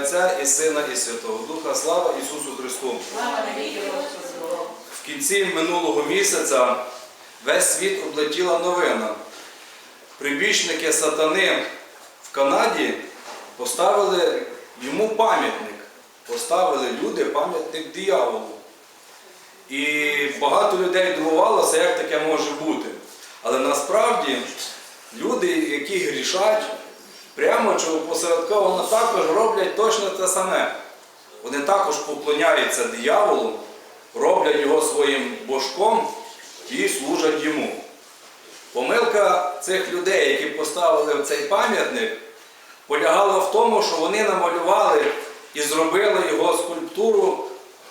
Отця і Сина, і Святого Духа. Слава Ісусу Христу! В кінці минулого місяця весь світ облетіла новина. Прибічники сатани в Канаді поставили йому пам'ятник. Поставили люди пам'ятник дияволу. І багато людей дивувалося, як таке може бути. Але насправді люди, які грішать, прямо чи опосередковано також роблять точно те саме. Вони також поклоняються дияволу, роблять його своїм божком і служать йому. Помилка цих людей, які поставили цей пам'ятник, полягала в тому, що вони намалювали і зробили його скульптуру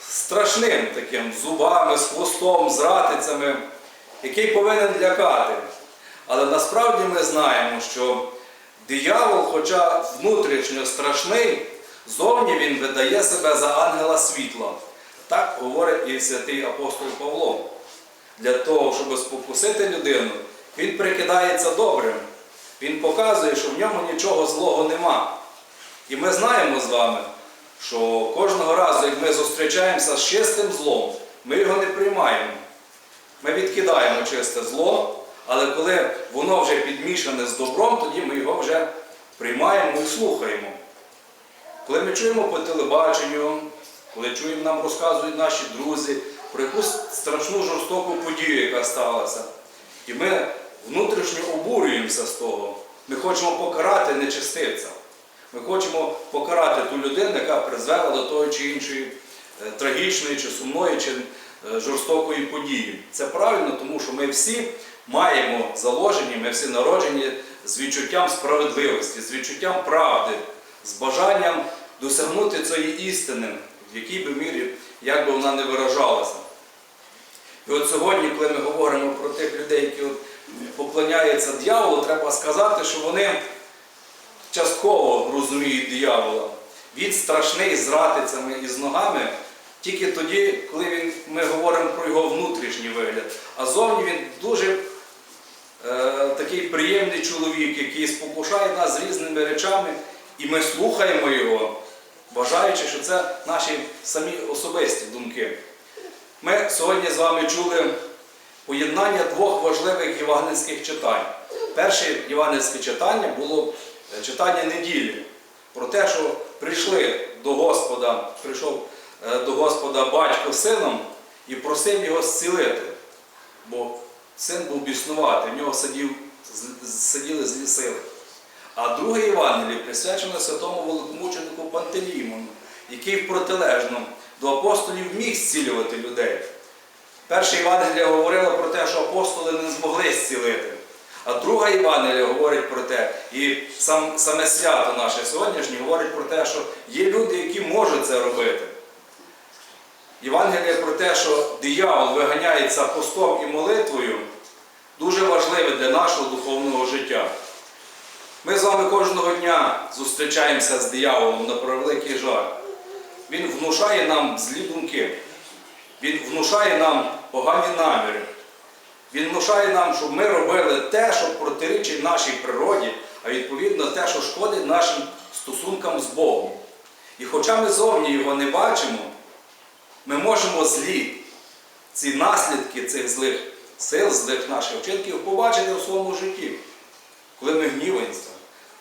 страшним таким, зубами, з хвостом, з ратицями, який повинен лякати. Але насправді ми знаємо, що диявол, хоча внутрішньо страшний, зовні він видає себе за ангела світла. Так говорить і святий апостол Павло. Для того, щоб спокусити людину, він прикидається добрим. Він показує, що в ньому нічого злого нема. І ми знаємо з вами, що кожного разу, як ми зустрічаємося з чистим злом, ми його не приймаємо. Ми відкидаємо чисте зло, але коли воно вже підмішане з добром, тоді ми його вже приймаємо і слухаємо. Коли ми чуємо по телебаченню, коли чуємо, нам розказують наші друзі про якусь страшну жорстоку подію, яка сталася, і ми внутрішньо обурюємося з того, ми хочемо покарати нечистивця. Ми хочемо покарати ту людину, яка призвела до тої чи іншої е, трагічної, чи сумної, чи е, жорстокої події. Це правильно, тому що ми всі маємо заложені, ми всі народжені з відчуттям справедливості, з відчуттям правди, з бажанням досягнути цієї істини, в якій би мірі, як би вона не виражалася. І от сьогодні, коли ми говоримо про тих людей, які поклоняються дьяволу, треба сказати, що вони частково розуміють диявола. Він страшний з ратицями і з ногами тільки тоді, коли він, ми говоримо про його внутрішній вигляд. А зовні він дуже такий приємний чоловік, який спокушає нас різними речами, і ми слухаємо його, вважаючи, що це наші самі особисті думки. Ми сьогодні з вами чули поєднання двох важливих євангельських читань. Перше євангельське читання було е, читання неділі про те, що прийшли до Господа, прийшов е, до Господа батько з сином і просив його зцілити, бо син був біснуватий, в нього сидів, сиділи злі сили. А друге Євангеліє присвячено святому великомученику Пантелеймону, який в протилежному до апостолів міг зцілювати людей. Перше Євангеліє говорило про те, що апостоли не змогли зцілити. А друга Євангелія говорить про те, і сам, саме свято наше сьогоднішнє говорить про те, що є люди, які можуть це робити. Євангеліє про те, що диявол виганяється постом і молитвою, дуже важливе для нашого духовного життя. Ми з вами кожного дня зустрічаємося з дияволом на превеликий жаль. Він внушає нам злі думки. Він внушає нам погані наміри. Він внушає нам, щоб ми робили те, що протирічить нашій природі, а відповідно те, що шкодить нашим стосункам з Богом. І хоча ми зовні його не бачимо, ми можемо злі ці наслідки цих злих сил, злих наших вчинків побачити у своєму житті. Коли ми гніваємося,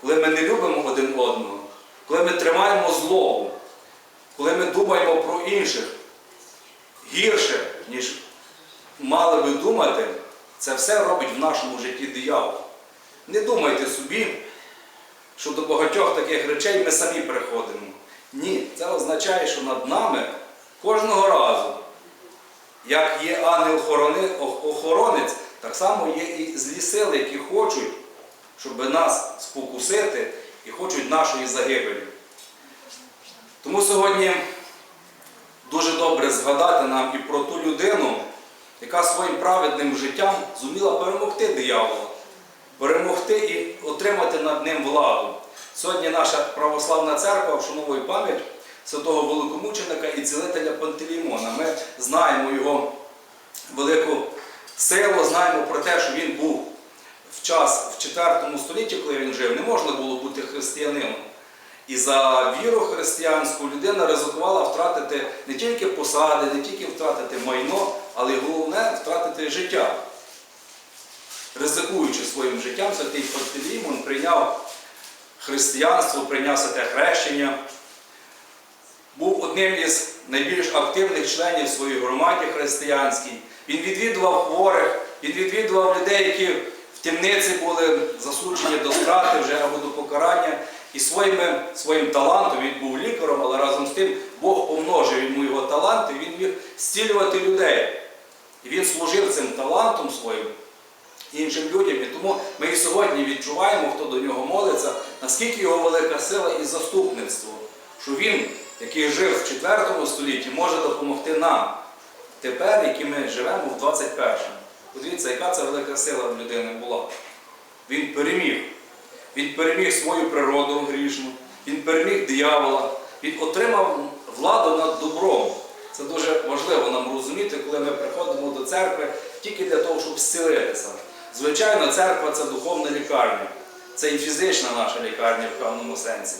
коли ми не любимо один одного, коли ми тримаємо злобу, коли ми думаємо про інших гірше, ніж мали би думати, це все робить в нашому житті диявол. Не думайте собі, що до багатьох таких речей ми самі приходимо. Ні, це означає, що над нами кожного разу, як є ангел-охоронець, так само є і злі сили, які хочуть, щоб нас спокусити і хочуть нашої загибелі. Тому сьогодні дуже добре згадати нам і про ту людину, яка своїм праведним життям зуміла перемогти диявола, перемогти і отримати над ним владу. Сьогодні наша православна церква вшановує пам'ять святого великомученика і цілителя Пантелеймона. Ми знаємо його велику силу, знаємо про те, що він був в час в 4 столітті, коли він жив, не можна було бути християнином. І за віру християнську людина ризикувала втратити не тільки посади, не тільки втратити майно, але й головне втратити життя. Ризикуючи своїм життям, святий Пантелеймон прийняв християнство, прийняв святе хрещення, одним із найбільш активних членів в своїй громаді християнській. Він відвідував хворих, він відвідував людей, які в темниці були засуджені до страти вже або до покарання. І своїми, своїм талантом він був лікарем, але разом з тим Бог помножив йому його таланти, він міг зцілювати людей. І він служив цим талантом своїм іншим людям. І тому ми і сьогодні відчуваємо, хто до нього молиться, наскільки його велика сила і заступництво, що він, який жив в 4 столітті, може допомогти нам тепер, які ми живемо в 21-му. Подивіться, яка це велика сила в людини була. Він переміг. Він переміг свою природу грішну, він переміг диявола, він отримав владу над добром. Це дуже важливо нам розуміти, коли ми приходимо до церкви тільки для того, щоб зцілитися. Звичайно, церква це духовна лікарня, це і фізична наша лікарня в певному сенсі.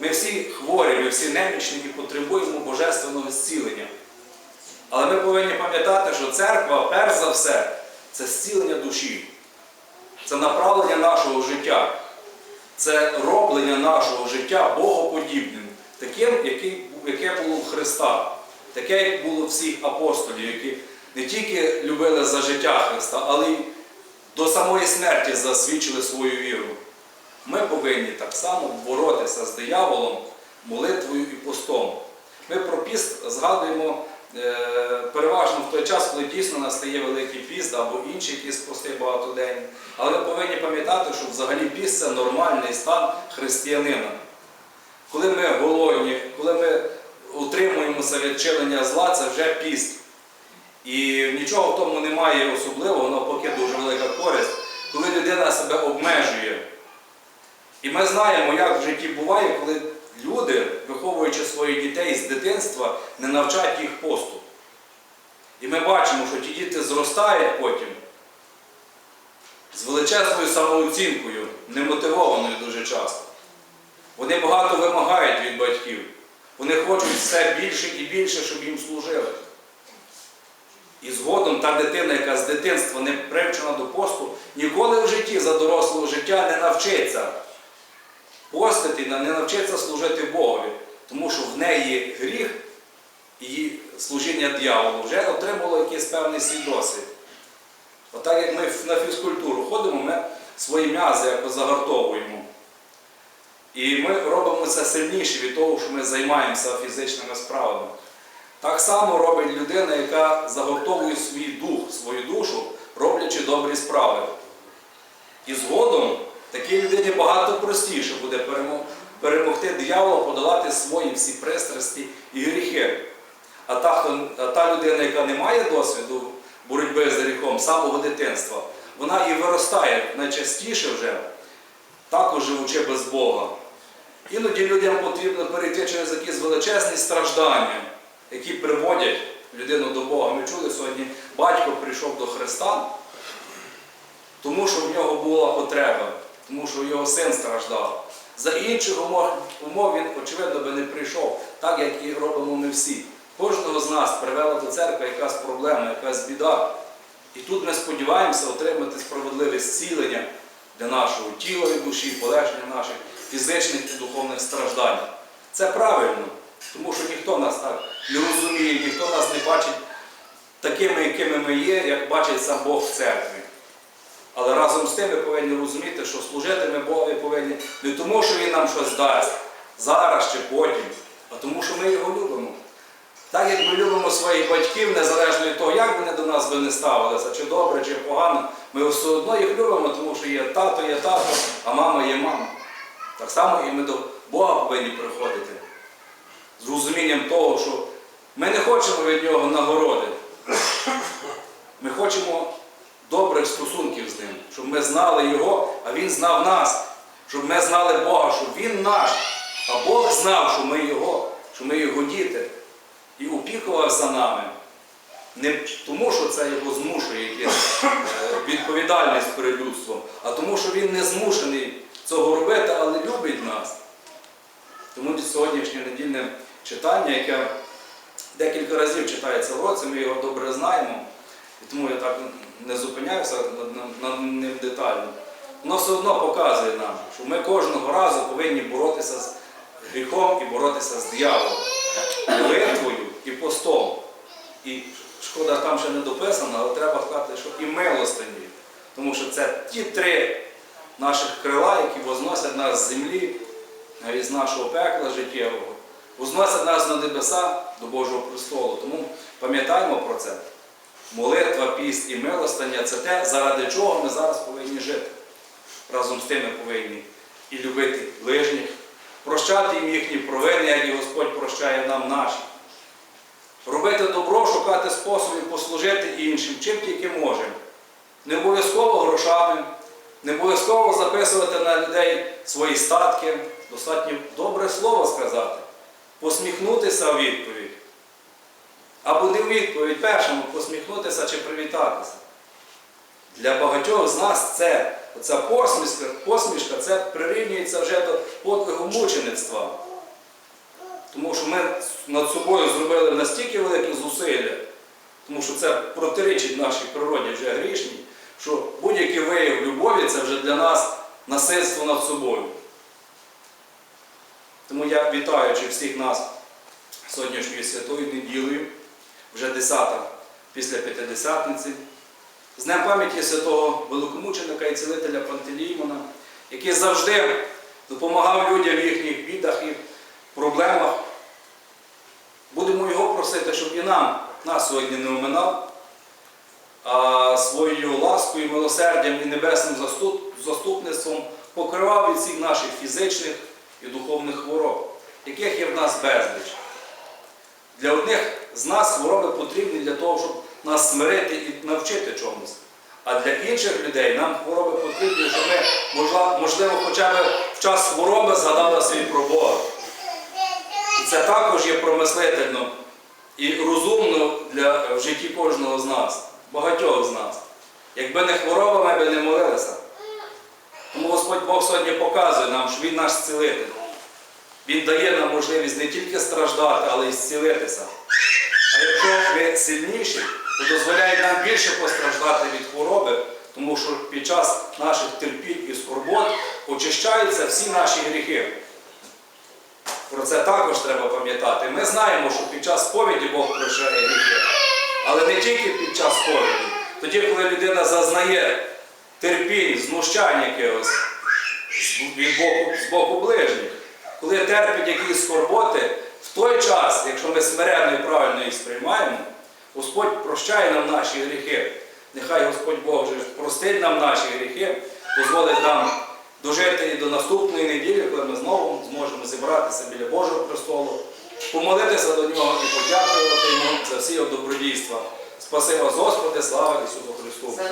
Ми всі хворі, всі немічні і потребуємо божественного зцілення. Але ми повинні пам'ятати, що церква, перш за все, це зцілення душі, це направлення нашого життя, це роблення нашого життя богоподібним, таким, яке було в Христа, таке, як було всіх апостолів, які не тільки любили за життя Христа, але й до самої смерті засвідчили свою віру. Ми повинні так само боротися з дияволом, молитвою і постом. Ми про піст згадуємо е, переважно в той час, коли дійсно настає Великий піст або інші якісь пости багатоденні. Але ми повинні пам'ятати, що взагалі піст це нормальний стан християнина. Коли ми голодні, коли ми утримуємося від чинення зла, це вже піст. І нічого в тому немає особливого, навпаки, дуже велика користь, коли людина себе обмежує. І ми знаємо, як в житті буває, коли люди, виховуючи своїх дітей з дитинства, не навчать їх посту. І ми бачимо, що ті діти зростають потім з величезною самооцінкою, немотивованою дуже часто. Вони багато вимагають від батьків. Вони хочуть все більше і більше, щоб їм служили. І згодом та дитина, яка з дитинства не привчена до посту, ніколи в житті за дорослого життя не навчиться постити, не навчиться служити Богові, тому що в неї гріх і служіння дьяволу вже отримало якийсь певний свій досвід. Отак як ми на фізкультуру ходимо, ми свої м'язи якось загартовуємо. І ми робимо це сильніше від того, що ми займаємося фізичними справами. Так само робить людина, яка загортовує свій дух, свою душу, роблячи добрі справи. І згодом такій людині багато простіше буде перемогти диявола, подолати свої всі пристрасті і гріхи. А та, хто- а та людина, яка не має досвіду боротьби з гріхом самого дитинства, вона і виростає найчастіше вже, також живучи без Бога. Іноді людям потрібно перейти через якісь величезні страждання, які приводять людину до Бога. Ми чули сьогодні, батько прийшов до Христа, тому що в нього була потреба, тому що його син страждав. За інших умов, умов він, очевидно, би не прийшов, так як і робимо ми всі. Кожного з нас привела до церкви якась проблема, якась біда. І тут ми сподіваємося отримати справедливе зцілення для нашого тіла і душі, полегшення наших фізичних і духовних страждань. Це правильно, тому що ніхто нас так не розуміє, ніхто нас не бачить такими, якими ми є, як бачить сам Бог в церкві. Але разом з тим ви повинні розуміти, що служити ми Богові повинні не тому, що Він нам щось дасть зараз чи потім, а тому, що ми його любимо. Так як ми любимо своїх батьків, незалежно від того, як вони до нас би не ставилися, чи добре, чи погано, ми все одно їх любимо, тому що є тато, є тато, а мама є мама. Так само і ми до Бога повинні приходити з розумінням того, що ми не хочемо від нього нагороди. Ми хочемо добрих стосунків з ним, щоб ми знали Його, а Він знав нас, щоб ми знали Бога, що Він наш, а Бог знав, що ми Його, що ми Його діти, і опікувався нами. Не тому, що це його змушує е, відповідальність перед людством, а тому, що він не змушений цього робити, але любить нас. Тому сьогоднішнє недільне читання, яке декілька разів читається в році, ми його добре знаємо, і тому я так не зупиняюся над, над- над ним детально. Воно все одно показує нам, що ми кожного разу повинні боротися з гріхом і боротися з дияволом, молитвою і постом. І шкода, там ще не дописано, але треба сказати, що і милостині. Тому що це ті три наших крила, які возносять нас з землі, навіть з нашого пекла життєвого, возносять нас на небеса до Божого престолу. Тому пам'ятаємо про це. Молитва, піст і милостиня це те, заради чого ми зараз повинні жити. Разом з тим ми повинні і любити ближніх, прощати їм їхні провини, як і Господь прощає нам наші. Робити добро, шукати способів послужити іншим, чим тільки можемо. Не обов'язково грошами, не обов'язково записувати на людей свої статки, достатньо добре слово сказати, посміхнутися у відповідь. Або не відповідь першому посміхнутися чи привітатися. Для багатьох з нас це, ця посмішка, посмішка це прирівнюється вже до подвигу мучеництва. Тому що ми над собою зробили настільки великі зусилля, тому що це протирічить нашій природі вже грішній, що будь-який вияв любові це вже для нас насильство над собою. Тому я вітаючи всіх нас сьогоднішньою святою неділею, вже 10-та після П'ятидесятниці, з Днем пам'яті святого великомученика і цілителя Пантелеймона, який завжди допомагав людям в їхніх бідах і проблемах. Будемо його просити, щоб і нам нас сьогодні не оминав, а своєю ласкою, милосердям і небесним заступництвом покривав від всіх наших фізичних і духовних хвороб, яких є в нас безліч. Для одних з нас хвороби потрібні для того, щоб нас смирити і навчити чомусь. А для інших людей нам хвороби потрібні, щоб ми, можливо, хоча б в час хвороби згадали собі про Бога. І це також є промислительно і розумно для в житті кожного з нас, багатьох з нас. Якби не хвороба, ми б не молилися. Тому Господь Бог сьогодні показує нам, що Він наш зцілитель. Він дає нам можливість не тільки страждати, але й зцілитися. Ми сильніші, то дозволяє нам більше постраждати від хвороби, тому що під час наших терпінь і скорбот очищаються всі наші гріхи. Про це також треба пам'ятати. Ми знаємо, що під час сповіді Бог прощає гріхи. Але не тільки під час сповіді. Тоді, коли людина зазнає терпінь, знущань якихось боку, з боку ближніх, коли терпить якісь скорботи, в той час, якщо ми смиренно і правильно їх сприймаємо, Господь прощає нам наші гріхи. Нехай Господь Бог вже простить нам наші гріхи, дозволить нам дожити і до наступної неділі, коли ми знову зможемо зібратися біля Божого престолу, помолитися до нього і подякувати йому за всі його добродійства. Спасибо, Господи, слава Ісусу Христу!